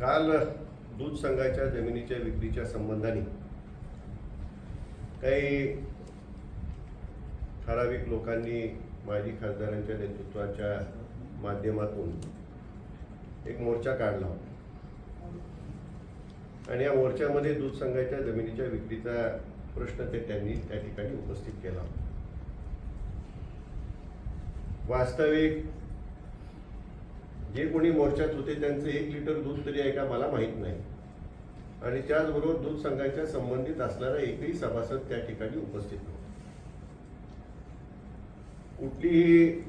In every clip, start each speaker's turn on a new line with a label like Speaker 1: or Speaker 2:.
Speaker 1: काल दूध संघाच्या जमिनीच्या विक्रीच्या संबंधाने काही ठराविक लोकांनी माजी खासदारांच्या नेतृत्वाच्या माध्यमातून एक मोर्चा काढला होता. आणि या मोर्चामध्ये दूध संघाच्या जमिनीच्या विक्रीचा प्रश्न ते त्यांनी त्या ठिकाणी उपस्थित केला वास्तविक जे कोणी मोर्चात होते त्यांचं एक लिटर दूध तरी आहे का मला माहीत नाही. आणि त्याचबरोबर दूध संघाच्या संबंधित असणारा एकही सभासद त्या ठिकाणी उपस्थित नव्हता. कुठलीही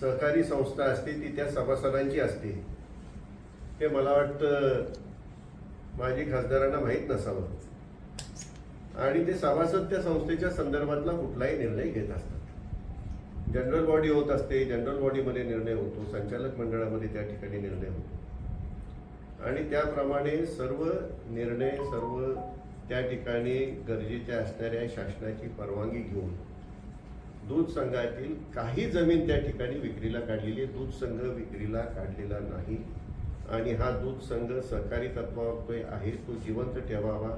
Speaker 1: सहकारी संस्था असते ती त्या सभासदांची असते. हे मला वाटतं माजी खासदारांना माहीत नसावं. आणि ते सभासद त्या संस्थेच्या संदर्भातला कुठलाही निर्णय घेत असतात. जनरल बॉडी होत असते जनरल बॉडीमध्ये निर्णय होतो संचालक मंडळामध्ये त्या ठिकाणी निर्णय होतो. आणि त्याप्रमाणे सर्व निर्णय सर्व त्या ठिकाणी गरजेच्या असणाऱ्या शासनाची परवानगी घेऊन दूध संघातील काही जमीन त्या ठिकाणी विक्रीला काढलेली आहे. दूध संघ विक्रीला काढलेला नाही. आणि हा दूध संघ सहकारी तत्वावर आहे तो जिवंत ठेवावा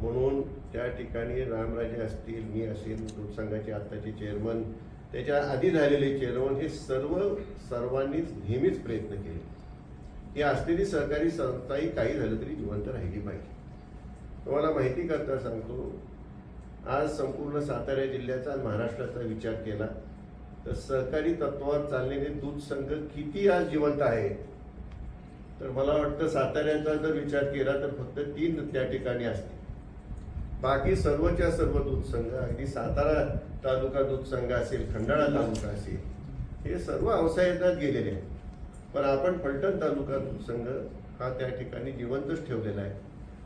Speaker 1: म्हणून त्या ठिकाणी रामराजे असतील मी असेल दूध संघाचे आत्ताचे चेअरमन त्याच्या आधी झालेले चेअरमन हे सर्व सर्वांनीच नेहमीच प्रयत्न केले. ही असलेली सहकारी संस्थाही काही झालं तरी जिवंत राहिली पाहिजे. तुम्हाला माहिती करता सांगतो आज संपूर्ण सातारा जिल्ह्याचा आणि महाराष्ट्राचा विचार केला तर सहकारी तत्वावर चाललेले दूध संघ किती आज जिवंत आहेत? तर मला वाटतं साताऱ्याचा जर विचार केला तर फक्त तीन त्या ठिकाणी असते बाकी सर्वच्या सर्व दूध संघ अगदी सातारा तालुका दूध संघ असेल खंडाळा तालुका असेल हे सर्व व्यवसायात गेलेले आहेत. पण आपण फलटण तालुका दूध संघ हा त्या ठिकाणी जिवंतच ठेवलेला आहे.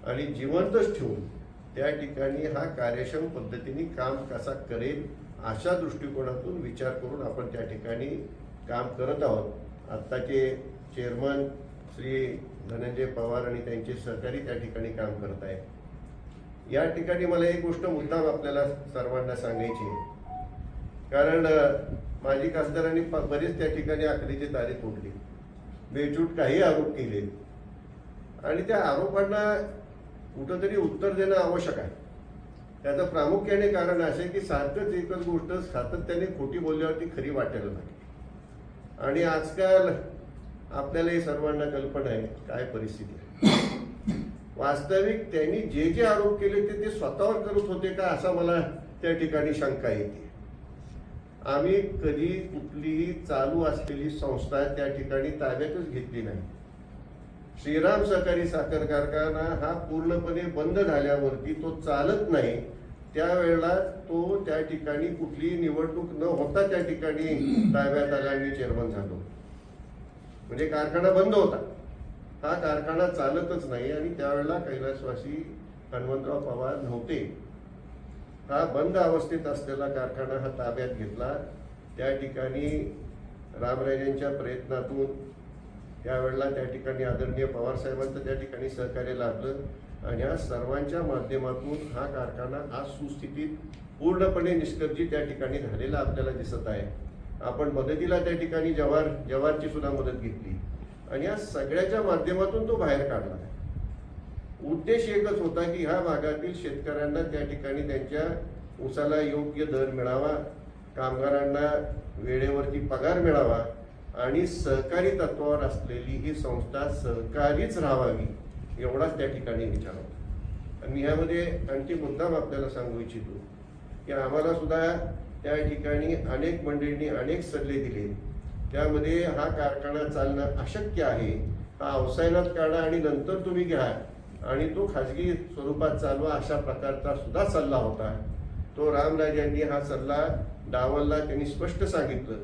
Speaker 1: आणि जिवंतच ठेवून त्या ठिकाणी हा कार्यक्षम पद्धतीने काम कसा करेल अशा दृष्टिकोनातून विचार करून आपण त्या ठिकाणी काम करत आहोत. आत्ताचे चेअरमन श्री धनंजय पवार आणि त्यांचे सहकारी त्या ठिकाणी काम करत आहेत. या ठिकाणी मला एक गोष्ट मुद्दाम आपल्याला सर्वांना सांगायची आहे. कारण माजी खासदारांनी प- बरेच त्या ठिकाणी आखरीची तारीख ओढली बेचूट काही आरोप केले. आणि त्या आरोपांना कुठंतरी उत्तर देणं आवश्यक आहे. त्याचं प्रामुख्याने कारण असे की सारखंच एकच गोष्ट सातत्याने खोटी बोलल्यावरती खरी वाटायला लागली आणि आजकाल आपल्याला हे सर्वांना कल्पना आहे काय परिस्थिती आहे. वास्तविक त्यांनी जे जे आरोप केले ते ते स्वतःवर करत होते का असा मला त्या ठिकाणी शंका येते. आम्ही कधी कुठलीही चालू असलेली संस्था त्या ठिकाणी ताब्यातच घेतली नाही. श्रीराम सहकारी साखर कारखाना हा पूर्णपणे बंद झाल्यावरती तो चालत नाही. त्यावेळेला तो त्या ठिकाणी कुठलीही निवडणूक न होता त्या ठिकाणी ताब्यात आला आणि चेअरमन झालो. म्हणजे कारखाना बंद होता. हा कारखाना चालतच नाही आणि त्यावेळेला कैलासवासी हनुमंतराव पवार नव्हते. हा बंद अवस्थेत असलेला कारखाना हा ताब्यात घेतला. त्या ठिकाणी रामराजांच्या प्रयत्नातून त्यावेळेला त्या ठिकाणी आदरणीय पवार साहेबांचं त्या ठिकाणी सहकार्य लाभलं आणि या सर्वांच्या माध्यमातून हा कारखाना आज सुस्थितीत पूर्णपणे निष्कर्जी त्या ठिकाणी झालेला आपल्याला दिसत आहे. आपण मदतीला त्या ठिकाणी जवार जवारची सुद्धा मदत घेतली. आणि या सगळ्याच्या माध्यमातून तो बाहेर काढला. उद्देश एकच होता की ह्या भागातील शेतकऱ्यांना त्या ठिकाणी त्यांच्या ऊसाला योग्य दर मिळावा कामगारांना वेळेवरती पगार मिळावा आणि सहकारी तत्वावर असलेली ही संस्था सहकारीच राहावी एवढाच त्या ठिकाणी विचार होता. आणि मी ह्यामध्ये आणखी मुद्दाम आपल्याला सांगू इच्छितो की आम्हाला सुद्धा त्या ठिकाणी अनेक मंडळींनी अनेक सल्ले दिले. त्यामध्ये हा कारखाना चालणं अशक्य आहे. हा अवसायनात काढा आणि नंतर तुम्ही घ्या. आणि तो खाजगी स्वरूपात चालवा अशा प्रकारचा सुद्धा सल्ला होता. तो रामराजांनी हा सल्ला डावलला त्यांनी स्पष्ट सांगितलं.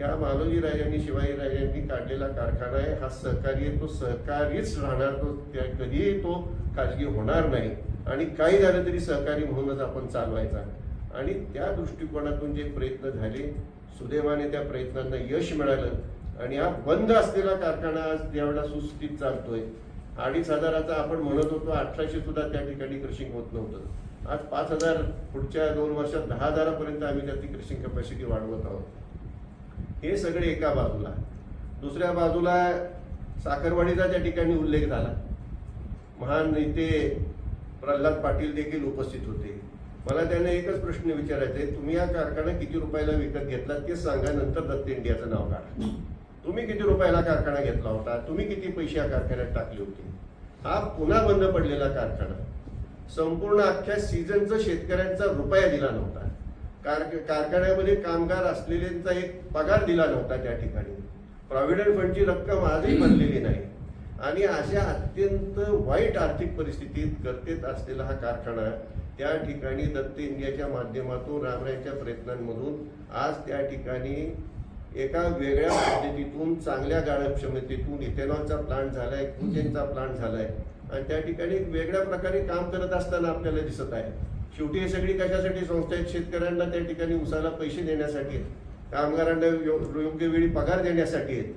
Speaker 1: या मालोजीराजांनी शिवाजीराजांनी राजांनी काढलेला कारखाना आहे. हा सहकारी आहे तो सहकारीच राहणार तो त्या कधीही तो खाजगी होणार नाही. आणि काही झालं तरी सहकारी म्हणूनच आपण चालवायचा. आणि त्या दृष्टिकोनातून जे प्रयत्न झाले सुदैवाने त्या प्रयत्नांना यश मिळालं. आणि हा बंद असलेला कारखाना आज ज्यावेळेला सुस्थित चालतोय. अडीच हजाराचा आपण म्हणत होतो अठराशे सुद्धा त्या ठिकाणी क्रशिंग होत नव्हतं. आज पाच हजार पुढच्या दोन वर्षात दहा हजारापर्यंत आम्ही त्याची क्रशिंग कपॅसिटी वाढवत आहोत. हे सगळे एका बाजूला. दुसऱ्या बाजूला साखरवाडीचा त्या ठिकाणी उल्लेख झाला. महान नेते प्रल्हाद पाटील देखील उपस्थित होते. मला त्यांना एकच प्रश्न विचारायचा आहे तुम्ही हा कारखाना किती रुपयाला विकत घेतला ते सांगा नंतर दत्त इंडियाचं नाव काढा. तुम्ही किती रुपयाला कारखाना घेतला होता? तुम्ही किती पैसे या कारखान्यात टाकले होते? हा पुन्हा बंद पडलेला कारखाना. संपूर्ण अख्ख्या सीझनचा शेतकऱ्यांचा रुपया दिला नव्हता. कार कारखान्यामध्ये कामगार असलेल्यांचा एक पगार दिला नव्हता त्या ठिकाणी. प्रॉव्हिडंट फंडची रक्कम आजही भरलेली नाही. आणि अशा अत्यंत वाईट आर्थिक परिस्थितीत गर्तेत असलेला हा कारखाना त्या ठिकाणी दत्त इंडियाच्या माध्यमातून रामरायांच्या प्रयत्नांमधून आज त्या ठिकाणी एका वेगळ्या पद्धतीतून चांगल्या गाळप क्षमतेतून इथेनॉलचा प्लांट झालाय कुचेनचा प्लांट झालाय. आणि त्या ठिकाणी वेगळ्या प्रकारे काम करत असताना आपल्याला दिसत आहे. शेवटी हे सगळी कशासाठी संस्था आहेत? शेतकऱ्यांना त्या ठिकाणी उसाला पैसे देण्यासाठी आहेत. कामगारांना यो- योग्य वेळी पगार देण्यासाठी आहेत.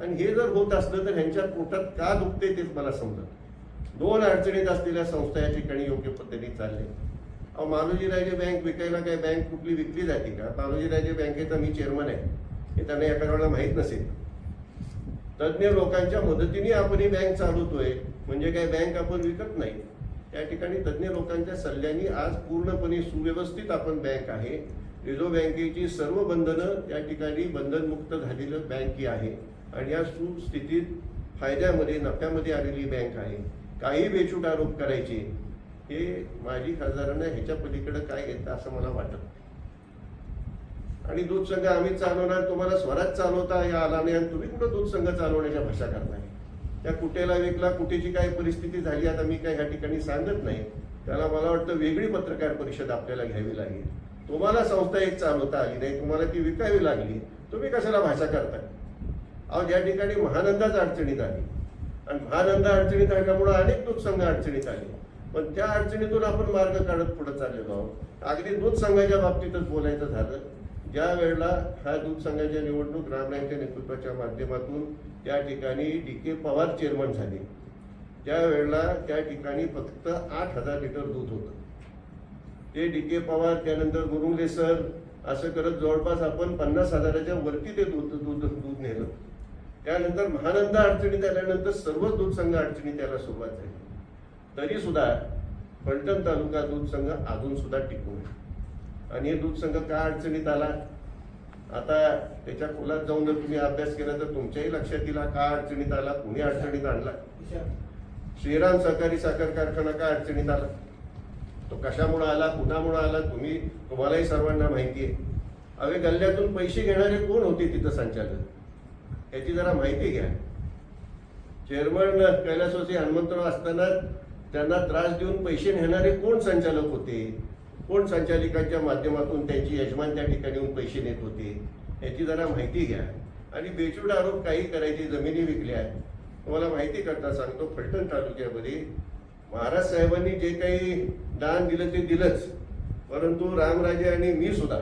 Speaker 1: आणि हे जर होत असलं तर ह्यांच्या पोटात का दुखते तेच मला समजत दोन अडचणीत असलेल्या संस्था या ठिकाणी योग्य पद्धतीने चालले. अहो मालोजी राजे बँक विकायला काय बँक कुठली विकली जाते का? मालोजी राजे बँकेचा मी चेअरमन आहे. हे त्यांना एका वेळेला माहीत नसेल. तज्ज्ञ लोकांच्या मदतीने आपण ही बँक चालवतोय. म्हणजे काय बँक आपण विकत नाही. त्या ठिकाणी तज्ज्ञ लोकांच्या सल्ल्याने आज पूर्णपणे सुव्यवस्थित आपण बँक आहे. रिझर्व्ह बँकेची सर्व बंधनं त्या ठिकाणी बंधनमुक्त झालेलं बँक ही आहे. आणि या सुस्थितीत फायद्यामध्ये नफ्यामध्ये आलेली बँक आहे. काही बेछूट आरोप करायचे हे माझी खासदारांना ह्याच्या पलीकडे काय येतं असं मला वाटत आणि दूध संघ आम्ही चालवणार तुम्हाला स्वराज चालवता या आला नाही आणि तुम्ही कुठं दूध संघ चालवण्याच्या भाषा करताय? त्या कुटेला विकला कुठेची काय परिस्थिती झाली आता मी काय ह्या ठिकाणी सांगत नाही. त्याला मला वाटतं वेगळी पत्रकार परिषद आपल्याला घ्यावी लागेल. तुम्हाला संस्था एक चालवता आली नाही तुम्हाला ती विकावी लागली तुम्ही कशाला भाषा करताय? अहो ज्या ठिकाणी महानंदाच अडचणीत आली आणि महानंदा अडचणीत आल्यामुळं अनेक दूध संघ अडचणीत आले. पण त्या अडचणीतून आपण मार्ग काढत पुढे चाललेलो आहोत. अगदी दूध संघाच्या बाबतीतच बोलायचं झालं. ज्या वेळेला ह्या दूध संघाच्या निवडणूक रामरायांच्या नेतृत्वाच्या माध्यमातून त्या ठिकाणी डी के पवार चेअरमन झाले. त्या वेळेला त्या ठिकाणी फक्त आठ हजार लिटर दूध होतं. ते डी के पवार त्यानंतर गुरुंगले सर असं करत जवळपास आपण पन्नास हजाराच्या वरती ते दूध दूध दूध नेलं. त्यानंतर महानंदा अडचणीत आल्यानंतर सर्वच दूध संघ अडचणीत यायला सुरुवात झाली. तरी सुद्धा फलटण तालुका दूध संघ अजून सुद्धा टिकून आणि हे दूध संघ का अडचणीत आला? आता त्याच्या खोलात जाऊन जर तुम्ही अभ्यास केला तर तुमच्याही लक्षात येईल का अडचणीत आला कुणी अडचणीत आणला? श्रीराम सहकारी साखर कारखाना का अडचणीत आला? तो कशामुळे आला कुणामुळे आला तुम्ही तुम्हालाही सर्वांना माहिती आहे. अवे गल्ल्यातून पैसे घेणारे कोण होते तिथं संचालक? याची जरा माहिती घ्या. चेअरमन कैलासवासी हनुमंतराव असताना त्यांना त्रास देऊन पैसे नेणारे कोण संचालक होते? कोण संचालिकांच्या माध्यमातून त्यांची यजमान त्या ठिकाणी येऊन पैसे नेत होते? याची जरा माहिती घ्या. आणि बेचूड आरोप काही करायचे जमिनी विकल्या. तुम्हाला माहिती करता सांगतो फलटण तालुक्यामध्ये महाराज साहेबांनी जे काही दान दिलं ते दिलंच. परंतु रामराजे आणि मी सुद्धा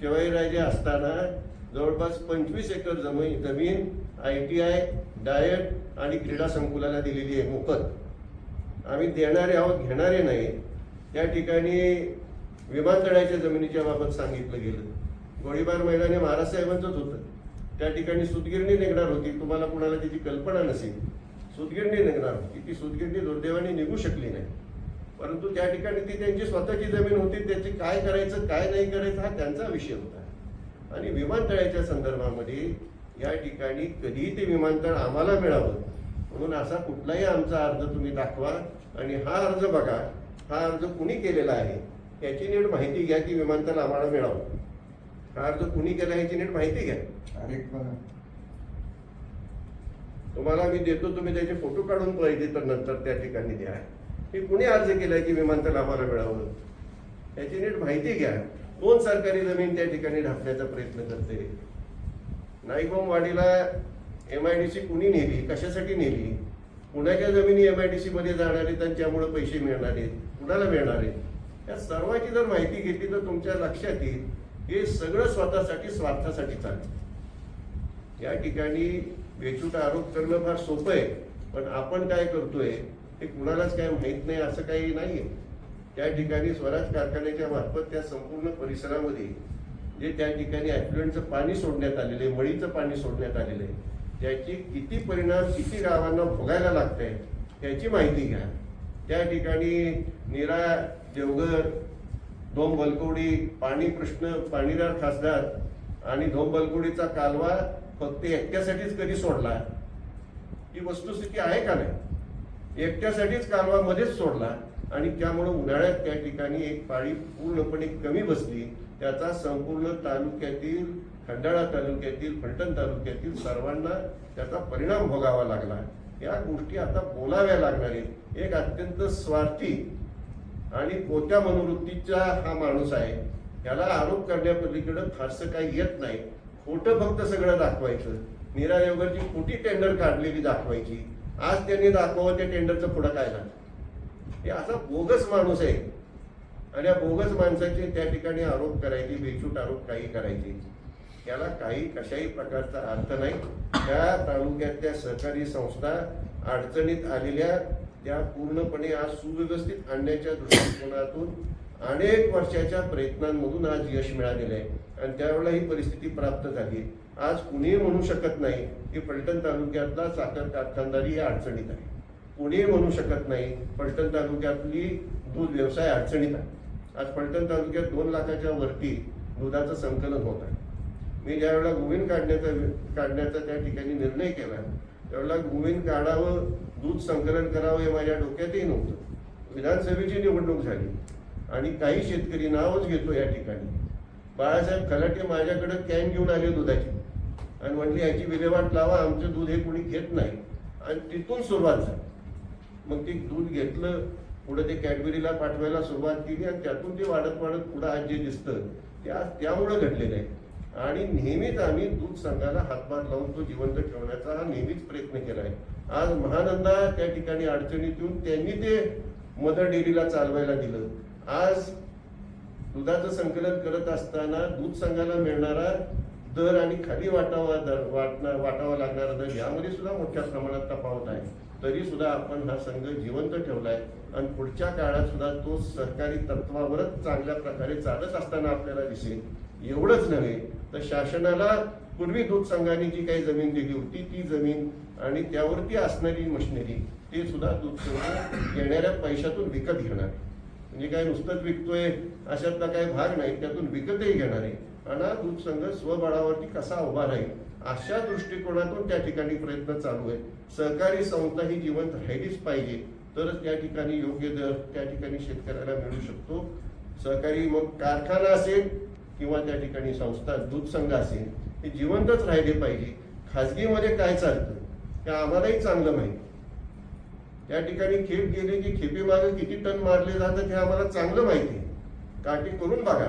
Speaker 1: शिवाजीराजे असताना जवळपास पंचवीस एकर जमीन जमीन आय टी आय डायट आणि क्रीडा संकुलाला दिलेली आहे मोफत. आम्ही देणारे आहोत घेणारे नाही. त्या ठिकाणी विमानतळाच्या जमिनीच्या बाबत सांगितलं गेलं. गोळीबार मैदाने महाराज साहेबांचंच होतं. त्या ठिकाणी सुतगिरणी निघणार होती. तुम्हाला कुणाला त्याची कल्पना नसेल. सुतगिरणी निघणार होती. ती सुतगिरणी दुर्दैवाने निघू शकली नाही. परंतु त्या ठिकाणी ती त्यांची स्वतःची जमीन होती. त्याची काय करायचं काय नाही करायचं हा त्यांचा विषय होता. आणि विमानतळाच्या संदर्भामध्ये या ठिकाणी कधीही ते विमानतळ आम्हाला मिळावं. म्हणून असा कुठलाही आमचा अर्ज तुम्ही दाखवा आणि हा अर्ज बघा हा अर्ज कुणी केलेला आहे याची नीट माहिती घ्या की विमानतळ आम्हाला मिळावं. हा अर्ज कुणी केला याची नीट माहिती घ्या. तुम्हाला मी देतो तुम्ही त्याचे फोटो काढून पाहिजे तर नंतर त्या ठिकाणी द्या. की कुणी अर्ज केलाय की विमानतळ आम्हाला मिळावं? याची नीट माहिती घ्या. कोण सरकारी जमीन त्या ठिकाणी ढापण्याचा प्रयत्न करते? नाईकबाम वाडीला एम आय डी सी कुणी नेली? कशासाठी नेली? कुणाच्या जमिनी एम आय डी सी मध्ये जाणार आहेत आणि त्यामुळे पैसे मिळणार आहेत? कुणाला मिळणार आहेत? या सर्वांची जर माहिती घेतली तर तुमच्या लक्षात येईल हे सगळं स्वतःसाठी स्वार्थासाठी चालतं. या ठिकाणी बेछूट आरोप करणं फार सोपं आहे पण आपण काय करतोय हे कुणालाच काय माहीत नाही असं काही नाहीये. त्या ठिकाणी स्वराज कारखान्याच्या मार्फत त्या संपूर्ण परिसरामध्ये जे त्या ठिकाणी ॲफ्लुएंटचं पाणी सोडण्यात आलेलं आहे मळीचं पाणी सोडण्यात आलेलं आहे त्याची किती परिणाम किती गावांना भोगायला लागते त्याची माहिती घ्या. त्या ठिकाणी नीरा देवघर धोम बलकुडी पाणी प्रश्न पाणीदार खासदार आणि धोम बलकुडीचा कालवा फक्त एकट्यासाठीच कधी सोडला? ही वस्तुस्थिती आहे का नाही? एकट्यासाठीच कालवा मध्येच सोडला? आणि त्यामुळं उन्हाळ्यात त्या ठिकाणी एक पाळी पूर्णपणे कमी बसली त्याचा संपूर्ण तालुक्यातील खंडाळा तालुक्यातील फलटण तालुक्यातील सर्वांना त्याचा परिणाम भोगावा लागला. या गोष्टी आता बोलाव्या लागणार आहेत. एक अत्यंत स्वार्थी आणि कोत्या मनोवृत्तीचा हा माणूस आहे. त्याला आरोप करण्यापलीकडे फारसं काही येत नाही. खोटं फक्त सगळं दाखवायचं. नीरा योगरची खोटी टेंडर काढलेली दाखवायची. आज त्यांनी दाखवावं त्या टेंडरचं पुढं काय झालं? हे असा बोगस माणूस आहे. आणि या बोगस माणसाचे त्या ठिकाणी आरोप करायचे बेछूट आरोप काही करायचे. याला काही कशाही प्रकारचा अर्थ नाही. त्या तालुक्यातल्या सहकारी संस्था अडचणीत आलेल्या त्या पूर्णपणे आज सुव्यवस्थित आणण्याच्या दृष्टिकोनातून अनेक वर्षाच्या प्रयत्नांमधून आज यश मिळालेलं आहे. आणि त्यावेळेला ही परिस्थिती प्राप्त झाली आज कुणीही म्हणू शकत नाही की पलटण तालुक्यातला साखर कारखानदारी ही अडचणीत आहे. कुणीही म्हणू शकत नाही. पलटण तालुक्यातली दूध व्यवसाय अडचणीत आहे. आज पलटण तालुक्यात दोन लाखाच्या वरती दुधाचं संकलन होत आहे. मी ज्यावेळेला गोविंद काढण्याचा काढण्याचा त्या ठिकाणी निर्णय केला त्यावेळेला गोविंद काढावं दूध संकलन करावं हे माझ्या डोक्यातही नव्हतं. विधानसभेची निवडणूक झाली आणि काही शेतकरी नावच घेतो या ठिकाणी. बाळासाहेब खलाटे माझ्याकडे कॅन घेऊन आले दुधाची आणि म्हटली याची विल्हेवाट लावा आमचं दूध हे कोणी घेत नाही. आणि तिथून सुरुवात झाली. मग ते दूध घेतलं पुढे ते कॅडबरीला पाठवायला सुरुवात केली आणि त्यातून ते वाढत वाढत पुढे आज जे दिसतं ते आज त्यामुळं घडलेलं आहे. आणि नेहमीच आम्ही दूध संघाला हातभार लावून तो जिवंत ठेवण्याचा हा नेहमीच प्रयत्न केला आहे. आज महानंदा त्या ठिकाणी अडचणीत येऊन त्यांनी ते मदर डेअरीला चालवायला दिलं. आज दुधाचं संकलन करत असताना दूध संघाला मिळणारा दर आणि खाली वाटावा दर वाटणा वाटावा लागणारा दर यामध्ये सुद्धा मोठ्या प्रमाणात तफावत आहे. तरी सुद्धा आपण हा संघ जिवंत ठेवलाय. आणि पुढच्या काळात सुद्धा तो सरकारी तत्वावरच चांगल्या प्रकारे चालत असताना आपल्याला दिसेल. एवढंच नव्हे तर शासनाला पूर्वी दूध संघाने जी काही जमीन दिली होती ती जमीन आणि त्यावरती असणारी मशिनरी ते सुद्धा दूध संघ येणाऱ्या पैशातून विकत घेणार. म्हणजे काय नुसतंच विकतोय अशातला काही भाग नाही त्यातून विकतही घेणार आहे. आणि हा दूध संघ स्वबळावरती कसा उभा राहील अशा दृष्टिकोनातून त्या ठिकाणी प्रयत्न चालू आहे सहकारी संस्था ही जिवंत राहिलीच पाहिजे तरच त्या ठिकाणी योग्य दर त्या ठिकाणी शेतकऱ्याला मिळू शकतो. सहकारी मग कारखाना असेल किंवा त्या ठिकाणी संस्था दूध संघ असेल हे जिवंतच राहिले पाहिजे. खाजगीमध्ये काय चालतं? ते आम्हालाही चांगलं माहिती. त्या ठिकाणी खेप गेले की खेपेमागे किती टन मारले जातात हे आम्हाला चांगलं माहिती आहे. काठी करून बघा.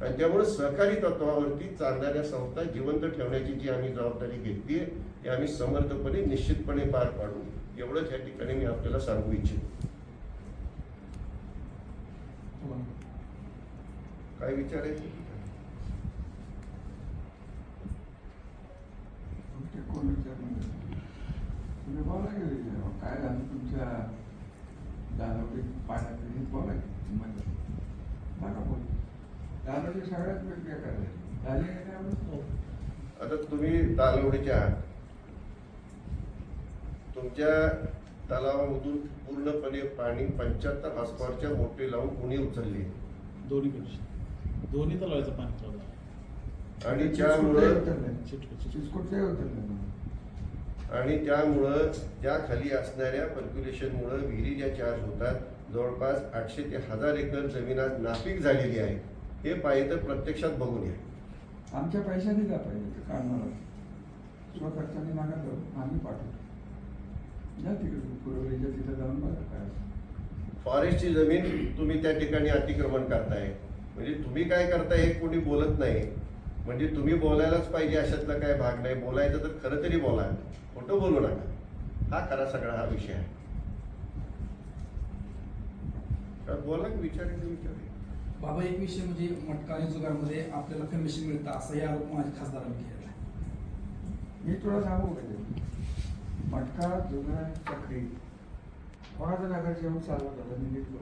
Speaker 1: आणि त्यामुळे सहकारी तत्वावरती चालणाऱ्या संस्था जिवंत ठेवण्याची जी आम्ही जबाबदारी घेतली आहे ती आम्ही समर्थपणे निश्चितपणे पार पाडू. एवढंच या ठिकाणी मी आपल्याला सांगू इच्छितो. काय विचारायचं
Speaker 2: तुमचे कोण विचारणार की विचारा. काय झालं तुमच्या दानवडी पाण्यात हे बोला की म्हणजे नका बोल दानवडी सगळ्यात वेगळ्या करायची झाली आपलं?
Speaker 1: आता तुम्ही तालवडीचे आहात तुमच्या तलावामधून पूर्णपणे पाणी पंच्याहत्तर हॉर्सपॉवरच्या मोटे लावून कुणी उचलली
Speaker 3: दोन्ही पेक्षा दोन्ही तलावाचं पाणी चालू
Speaker 1: आणि त्यामुळं
Speaker 2: उतरले.
Speaker 3: चिटकं-
Speaker 2: चिचकोटचे उतरले.
Speaker 1: आणि त्यामुळं त्या खाली असणाऱ्या पर्क्युलेशनमुळं विहिरी ज्या चार्ज होतात जवळपास आठशे ते हजार एकर जमीन आज नापीक झालेली आहे. हे पाहिजे तर प्रत्यक्षात बघून या.
Speaker 2: आमच्या पैशाने जा पाहिजे? काढणार स्वखर्चाने मागा आम्ही पाठवतो जा तिकडे पुरवलीच्या तिथं जाऊन बघा काय
Speaker 1: फॉरेस्टची जमीन तुम्ही त्या ठिकाणी अतिक्रमण करताय. म्हणजे तुम्ही काय करताय हे कोणी बोलत नाही. म्हणजे तुम्ही बोलायलाच पाहिजे अशातला काय भाग नाही. बोलायचं तर खरं तरी बोला. खोटं बोलू नका. हा खरा सगळा हा विषय आहे. तर बोला की विचारायचं विचार
Speaker 4: बाबा एक विषय म्हणजे मटका आणि जुगारमध्ये आपल्याला कमिशन मिळतं असाही आरोप माझ्या खासदारांनी केलेला आहे.
Speaker 2: मी तुला सांगू का ते? मटका जुना चक्री कोणाचं नगरसेवक चालवत होता मी निघलो.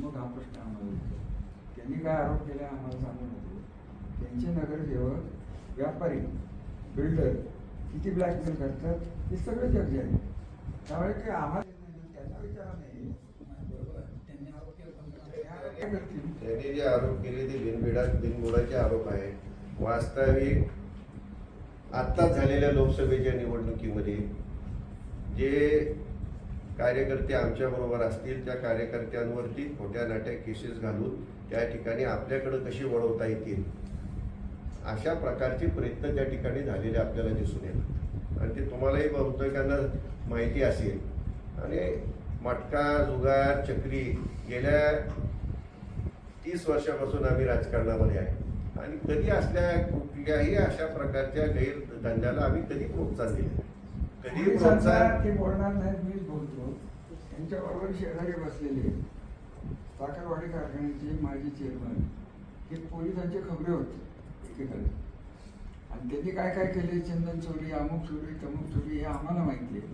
Speaker 2: मग हा प्रश्न आम्हाला विचारला. त्यांनी काय आरोप केला आम्हाला सांगू नको. त्यांचे नगरसेवक व्यापारी बिल्डर किती ब्लॅकमेल करतात हे सगळं चर्चा आहे. त्यामुळे की आम्हाला त्यांना विचारा नाही.
Speaker 4: बरोबर आहे. त्यांनी
Speaker 1: जे आरोप केले ते बिनबिडा बिनबुडाचे आरोप आहेत वास्तविक आत्ताच झालेल्या लोकसभेच्या निवडणुकीमध्ये जे कार्यकर्ते आमच्याबरोबर असतील त्या कार्यकर्त्यांवरती खोट्या नाट्या केसेस घालून त्या ठिकाणी आपल्याकडं कशी वळवता येतील अशा प्रकारचे प्रयत्न त्या ठिकाणी झालेले आपल्याला दिसून येतात. आणि ते तुम्हालाही बहुतेकांना माहिती असेल. आणि मटका जुगार चक्री गेल्या तीस वर्षापासून आम्ही राजकारणामध्ये आहे. आणि कधी असल्या कुठल्याही अशा प्रकारच्या गैरधंद्याला आम्ही कधी प्रोत्साहन दिले. कधी प्रोत्साहन
Speaker 2: ते बोलणार नाहीत मीच बोलतो. त्यांच्याबरोबर शेजारी बसलेले साखरवाडी कारखान्याचे माजी चेअरमन हे पोलिसांचे खबरे होते. एकेकाळी आणि त्यांनी काय काय केले चंदन चोरी अमुक चोरी तमुक चोरी हे आम्हाला माहिती आहे.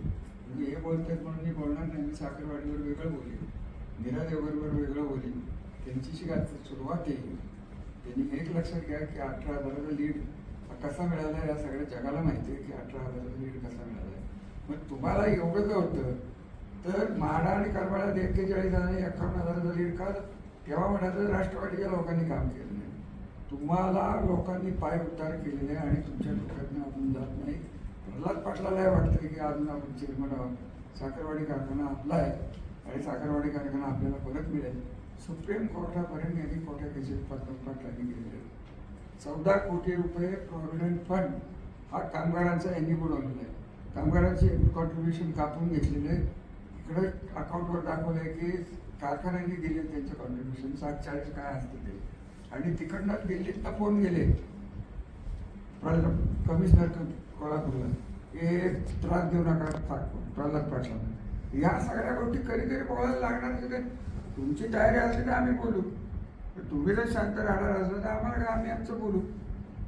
Speaker 2: म्हणजे हे बोलतात म्हणून मी बोलणार नाही. मी साखरवाडीवर वेगळं बोलेन. निरादेवरवर वेगळं बोलेन. त्यांचीशी शिकायत सुरुवात येईल त्यांनी एक लक्षात घ्या की अठरा हजाराचा लीड कसा मिळाला या सगळ्या जगाला माहिती आहे की अठरा हजाराचा लीड कसा मिळाला. आहे मग तुम्हाला एवढं जर होतं तर म्हाडा आणि करमाळ्यात एक्केचाळीस हजार एक्कावन्न हजाराचा लीड का? तेव्हा म्हणायचं राष्ट्रवादीच्या लोकांनी काम केलं नाही. तुम्हाला लोकांनी पाय उतार केलेले आहे आणि तुमच्या डोक्यातनं आपण जात नाही. प्रल्हाद पाटलाला हे वाटतं की अजून आपण चेअरमन आहोत. साखरवाडी कारखाना आपला आहे आणि साखरवाडी कारखाना आपल्याला परत मिळेल. सुप्रीम कोर्टापर्यंत यांनी कोट्या केसेस पाटला पाटलांनी केलेले चौदा कोटी रुपये प्रॉव्हिडंट फंड हा कामगारांचा यांनी बुडवलेला आहे. कामगारांचे कॉन्ट्रीब्युशन कापून घेतलेले इकडे अकाउंटवर दाखवलं आहे की कारखान्यांनी दिले त्यांचे कॉन्ट्रीब्युशन सात चाळीस काय असतं ते. आणि तिकडनं दिल्लीतनं फोन गेले? प्रल्हाद कमिशनर कोल्हापूरला. हे त्रास देऊ नका प्रल्हाद पाटलांना. या सगळ्या गोष्टी कधी कधी बोलायला लागणार तुमची तयारी असली तर आम्ही बोलू. तुम्ही जर शांत राहणार असलं तर आम्हाला काय आम्ही आमचं बोलू.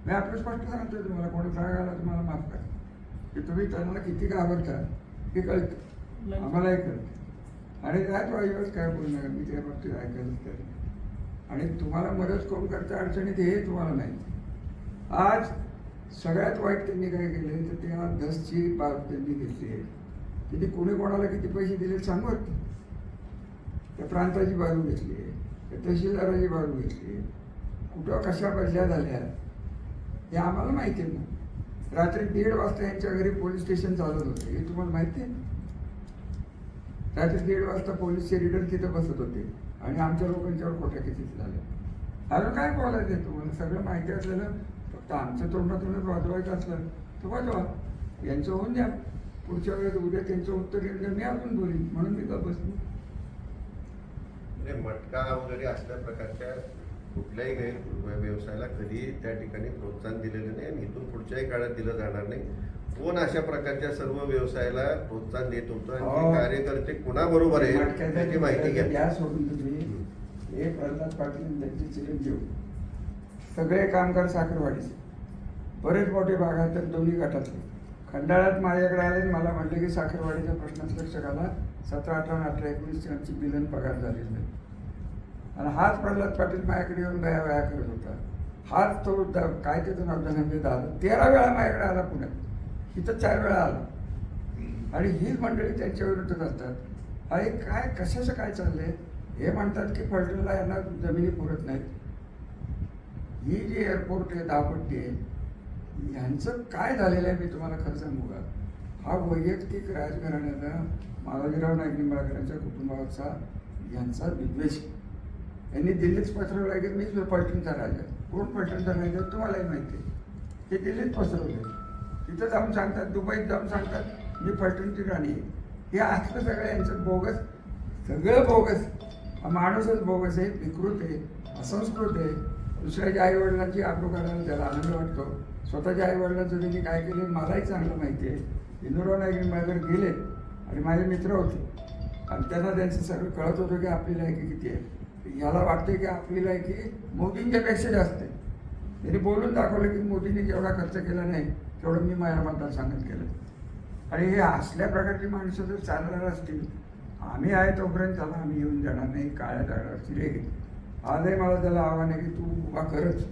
Speaker 2: मी आपलं स्पष्ट सांगतो तुम्हाला. कोणी राग आला तुम्हाला माफ करा. की तुम्ही त्यांना किती घाबरता हे कळतं. आम्हालाही कळतं. आणि त्याच वाईवच काय बोलणार? मी त्या बाबतीत ऐकायलाच तयार. आणि तुम्हाला मदत कोण करता अडचणीत हे तुम्हाला माहिती. आज सगळ्यात वाईट त्यांनी काय केले तर त्या दसची बाब त्यांनी घेतली आहे. त्यांनी कोणी कोणाला किती पैसे दिले सांगत त्या प्रांताची बाजू घेतली आहे त्या तहसीलदाराची बाजू घेतली आहे. कुठं कशा बदल्या झाल्या हे आम्हाला माहिती आहे. ना रात्री दीड वाजता यांच्या घरी पोलीस स्टेशन चालत होते हे तुम्हाला माहिती आहे? ना रात्री दीड वाजता पोलीसचे रिडर तिथं बसत होते. आणि आमच्या लोकांच्यावर खोट्या कितीच झाल्या अरे काय बोलायचं तुम्हाला? सगळं माहिती असलेलं फक्त आमच्या तोंडातूनच वाजवायचं असलं तर वाजवा. यांचं होऊन द्या. पुढच्या वेळेस उद्या त्यांचं उत्तर येईल तर मी अजून बोलीन. म्हणून मी का बसलो.
Speaker 1: म्हणजे मटका वगैरे असल्या प्रकारच्या कुठल्याही गैर व्यवसायाला कधी त्या ठिकाणी प्रोत्साहन दिलेलं नाही आणि इथून पुढच्याही काळात दिलं जाणार नाही. कोण अशा प्रकारच्या सर्व व्यवसायाला प्रोत्साहन देत होतं आणि. ते कार्यकर्ते कुणाबरोबर आहे त्याची माहिती घ्या.
Speaker 2: या सोडून तुम्ही हे प्रल्हाद पाटील त्यांचे चिरंजीव. सगळे कामगार साखरवाडीचे. बरेच मोठे भाग आहेत तर दोन्ही गटातले. खंडाळ्यात माझ्याकडे आले आणि मला म्हटले की साखरवाडीच्या प्रश्नात लक्ष घाला सतरा अठरा अठरा एकोणीसची आमची बिलन पगार झालेली नाही आणि हाच प्रल्हाद पाटील माझ्याकडे येऊन गया वया करत होता. हाच तो काय त्याचं नाव धनंजय आला तेरा वेळा माझ्याकडे आला पुण्यात. इथं चार वेळा आला. आणि हीच मंडळी त्यांच्या विरुद्ध असतात अरे काय कशाचं काय चाललंय? हे म्हणतात की फलटणला यांना जमिनी पुरत नाहीत. ही जी एअरपोर्ट आहे धावपट्टी आहे यांचं काय झालेलं आहे मी तुम्हाला खरं सांगू का? हा वैयक्तिक राजघराण्याचा मालाजीराव नाईक निंबाळकरांच्या कुटुंबाचा यांचा विद्वेष यांनी दिल्लीत पसरवला की मीच पलटणचा राजा कोण पलटणचा राजा तुम्हालाही माहिती आहे. ते दिल्लीत पसरवले. तिथं जाऊन सांगतात दुबईत जाऊन सांगतात मी फलटणची राणी हे असलं सगळं यांचं बोगस सगळं बोगस. हा माणूसच बोगस आहे विकृत आहे असंस्कृत आहे. दुसऱ्याच्या आई वडिलांची आब्रू करायला त्याला आनंद वाटतो. स्वतःच्या आई वडिलांचं त्यांनी काय केले मलाही चांगलं माहिती आहे. इंदुराव नाईक माझ्याकडे गेले आणि माझे मित्र होते. आणि त्यांना त्यांचं सगळं कळत होतं की आपली लायकी किती आहे. ह्याला वाटते की आपली लायकी मोदींच्यापेक्षा जास्त आहे. त्यांनी बोलून दाखवलं की मोदींनी जेवढा खर्च केला नाही तेवढं मी माझ्या मतदारसंघात केलं आणि हे असल्या प्रकारची माणसं जर चालणार असतील आम्ही आहे तोपर्यंत त्याला आम्ही येऊन जाणार नाही काळ्या जाणार असतील हे आजही मला त्याला आव्हान आहे की तू उभा करच.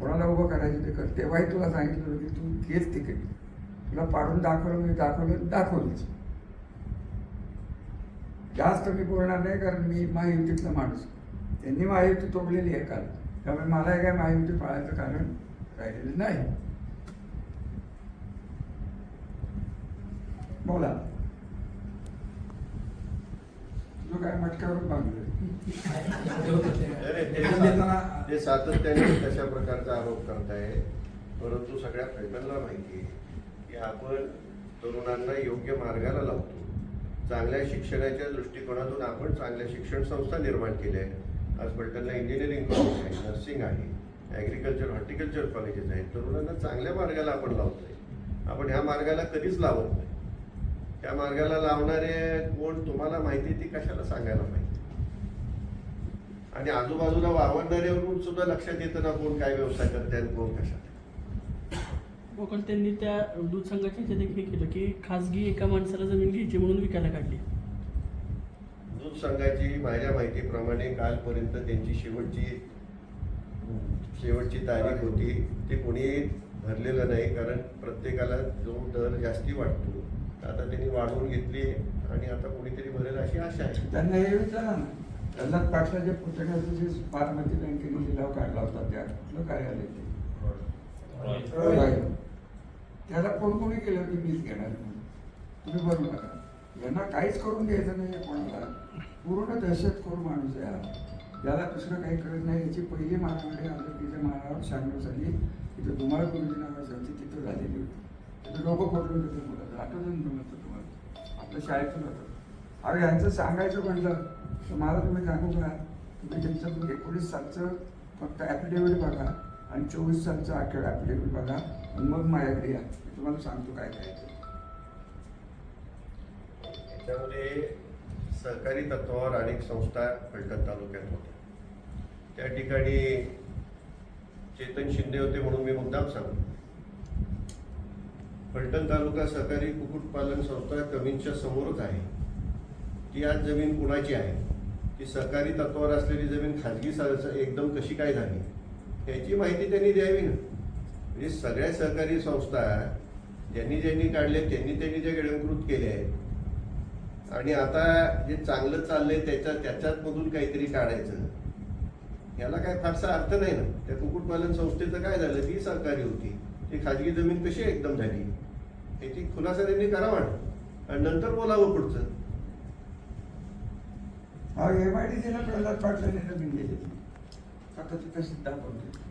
Speaker 2: कोणाला उभं करायचं ते कर. तेव्हाही तुला सांगितलं की तू घेच तिकीट. तुला पाडून दाखवलं म्हणजे दाखवलं दाखवलंच. जास्त मी बोलणार नाही कारण मी महायुतीतला माणूस. त्यांनी महायुती तोडलेली आहे काल. त्यामुळे मला काय महायुती पाळायचं कारण राहिलेलं नाही. बोला तुझं काय मटक्यावरून बांधलं
Speaker 1: अरे, ते सातत्याने तशा प्रकारचा आरोप करताय परंतु सगळ्या फॅमिलीला माहिती आहे की आपण तरुणांना योग्य मार्गाला लावतो. चांगल्या शिक्षणाच्या दृष्टिकोनातून आपण चांगल्या शिक्षण संस्था निर्माण केल्या आहेत. आज पलटणला इंजिनिअरिंग कॉलेज आहे नर्सिंग आहे ॲग्रिकल्चर हॉर्टिकल्चर कॉलेजेस आहेत. तरुणांना चांगल्या मार्गाला आपण लावतोय. आपण ह्या मार्गाला कधीच लावत नाही. त्या मार्गाला लावणारे कोण तुम्हाला माहिती ती कशाला सांगायला पाहिजे? आणि आजूबाजूला वावरणाऱ्यावरून सुद्धा लक्षात येतं ना कोण काय व्यवसाय करते आणि कोण कशात
Speaker 5: पण त्यांनी त्या दूध संघाच्या ह्याच्यात हे केलं की खासगी एका माणसाला जमीन घ्यायची म्हणून विकायला काढली.
Speaker 1: दूध संघाची माझ्या माहितीप्रमाणे कालपर्यंत त्यांची शेवटची शेवटची तारीख होती. ते कोणी भरलेलं नाही कारण प्रत्येकाला जो दर जास्ती वाटतो आता त्यांनी वाढवून घेतली आणि आता कोणीतरी भरेल अशी आशा आहे.
Speaker 2: त्यांना हे विचारा ना. प्रल्हाद पाटलाच्या पुतण्याचं जे बारामती बँकेने लिलाव काढला होता त्या. कुठलं कार्यालय ते. त्याला कोण कोणी केलं की मीच घेणार तुम्ही बरू नका यांना काहीच करून द्यायचं नाही कोणाला. पूर्ण दहशतखोर माणूस आहे हा. याला दुसरं काही कळत नाही. याची पहिली मारामारी आमच्या मानावर शहाण्णव साली तिथं धुमाळ गुरुजी नावाची होती तिथं झालेली होती. लोक डोकं फोडलं मुलाचं ना तुम्हाला आपल्या शाळेतून होतं. अरे यांचं सांगायचं म्हटलं तर मला तुम्ही सांगू का? तुम्ही त्यांचं एकोणीस सालचं फक्त ॲफिडेव्हिट बघा आणि चोवीस सालचं अखेर ॲफिडेव्हिट बघा आणि मग माझ्याकडे या. मी तुम्हाला सांगतो काय करायचं.
Speaker 1: त्यामध्ये सहकारी तत्वावर अनेक संस्था फलटण तालुक्यात होत्या. त्या ठिकाणी चेतन शिंदे होते म्हणून मी मुद्दाम सांगतो. फलटण तालुका सहकारी कुक्कुटपालन संस्था कमींच्या समोरच आहे. ती आज जमीन कुणाची आहे? ती सहकारी तत्वावर असलेली जमीन खाजगी एकदम कशी काय झाली? याची माहिती त्यांनी द्यावी ना. म्हणजे सगळ्या सहकारी संस्था ज्यांनी ज्यांनी काढले त्यांनी त्यांनी जे गिळंकृत केले आहेत. आणि आता जे चांगलं चाललंय त्याच्या त्याच्यात मधून काहीतरी काढायचं. याला काय फारसा अर्थ नाही ना. त्या कुक्कुटपालन संस्थेचं काय झालं? ती सरकारी होती. ती खाजगी जमीन कशी एकदम झाली? याची खुलासा त्यांनी करावा आणि नंतर बोलावं पुढचं.
Speaker 2: हा एम आय डी सीला प्रल्हाद पाटलाने नवीन दिली आता तिथं तशीच दाखवते.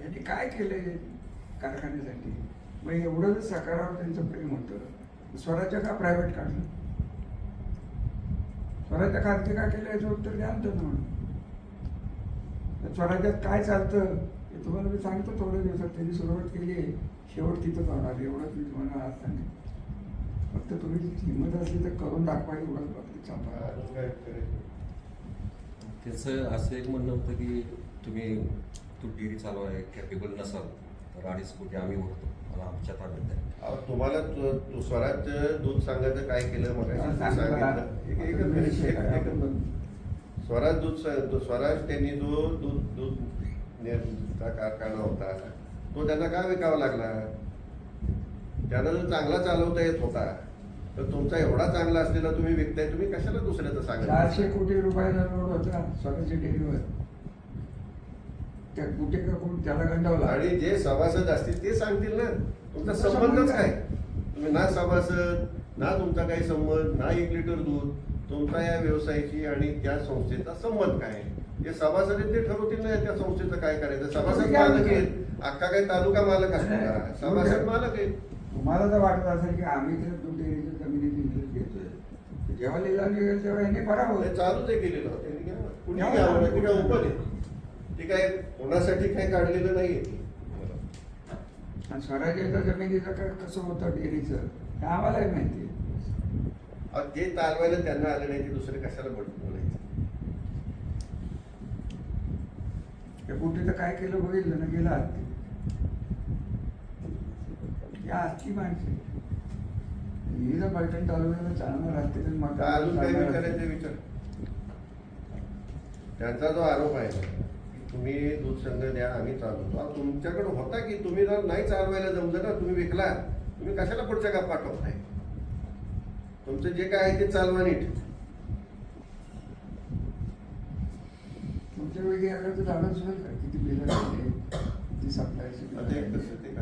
Speaker 2: यांनी काय केलंय कारखान्यासाठी? मग एवढं जर सकारावर त्यांचं प्रेम होतं स्वराज्य का प्रायव्हेट काढलं? स्वराज्य खाजगी का केलं याचं उत्तर द्या ना त्यांना म्हणून स्वराज्यात काय चालतं हे तुम्हाला मी सांगतो थोड्या दिवसात त्यांनी सुरुवात केली आहे. शेवट तिथंच होणार एवढंच मी तुम्हाला आज सांगेन फक्त तुम्ही हिंमत असली तर करून दाखवा एवढंच?
Speaker 6: त्याचं असं एक म्हणणं होतं की तुम्ही तू डेअरी चालवाय कॅपेबल नसाल तर अडीच कोटी आम्ही भरतो मला आमच्या ताब्यात
Speaker 1: अहो, तुम्हाला स्वराज्य दूध संघाचं काय केलं मग सांगितलं एकच. स्वराज दूध स्वराज त्यांनी जो दूध दूध कारखाना होता तो त्यांना का विकावा लागला? त्यांना जर चांगला चालवता येत होता तर तुमचा एवढा चांगला असलेला तुम्ही विकताय तुम्ही कशाला दुसऱ्याचं सांगा
Speaker 2: चारशे कोटी रुपयाचा लोड होता स्वतःच्या डेअरीवर त्या कुठे का कोण त्याला गंडावला?
Speaker 1: आणि जे सभासद असतील ते सांगतील ना. तुमचा संबंधच
Speaker 2: संबंध
Speaker 1: काय? तुम्ही ना सभासद ना तुमचा काही संबंध ना एक लिटर दूध तुमचा या व्यवसायाची आणि त्या संस्थेचा संबंध काय? जे सभासद ते ठरवतील ना त्या संस्थेचं काय करायचं? सभासद मालक? आहेत. अख्खा काही तालुका मालक
Speaker 2: नाही.
Speaker 1: सभासद मालक आहेत.
Speaker 2: तुम्हाला जर वाटत असेल की आम्ही जर दूध डेअरीच्या जमिनीत इंटरेस्ट घेतोय. तर जेव्हा लिहिला निघेल तेव्हा यांनी भरावं
Speaker 1: हे. चालूच आहे केलेलं घ्यावं. कुणी
Speaker 2: घ्यावं.
Speaker 1: ती काय ओपन आहे? ती काय कोणासाठी काय काढलेलं नाहीये?
Speaker 2: आणि स्वराज्याच्या जमिनीचं काय कसं होतं डेअरीचं? हे आम्हालाही माहिती आहे.
Speaker 1: ते चालवायला त्यांना आलं नाही ते दुसरे कशाला बोल- बोलायचं?
Speaker 2: त्या कुठे काय केलं बघितलं ना गेला या हत्ती माणसे ही जर पलटण तालुक्याला चालणार असते तर मग
Speaker 1: का अजून काही विचारायचे. विचार. त्यांचा जो आरोप आहे तुम्ही दूध संघ द्या आम्ही चालवतो तुमच्याकडे होता की तुम्ही जर नाही चालवायला जमलं ना तुम्ही विकला तुम्ही कशाला पुढच्या गप्पा ठोकताय तुमचं जे काय आहे ते चालवा नीट.
Speaker 2: तुमच्या तर झालं का किती बिल
Speaker 1: एक
Speaker 2: सप्लायचे
Speaker 1: कसं ते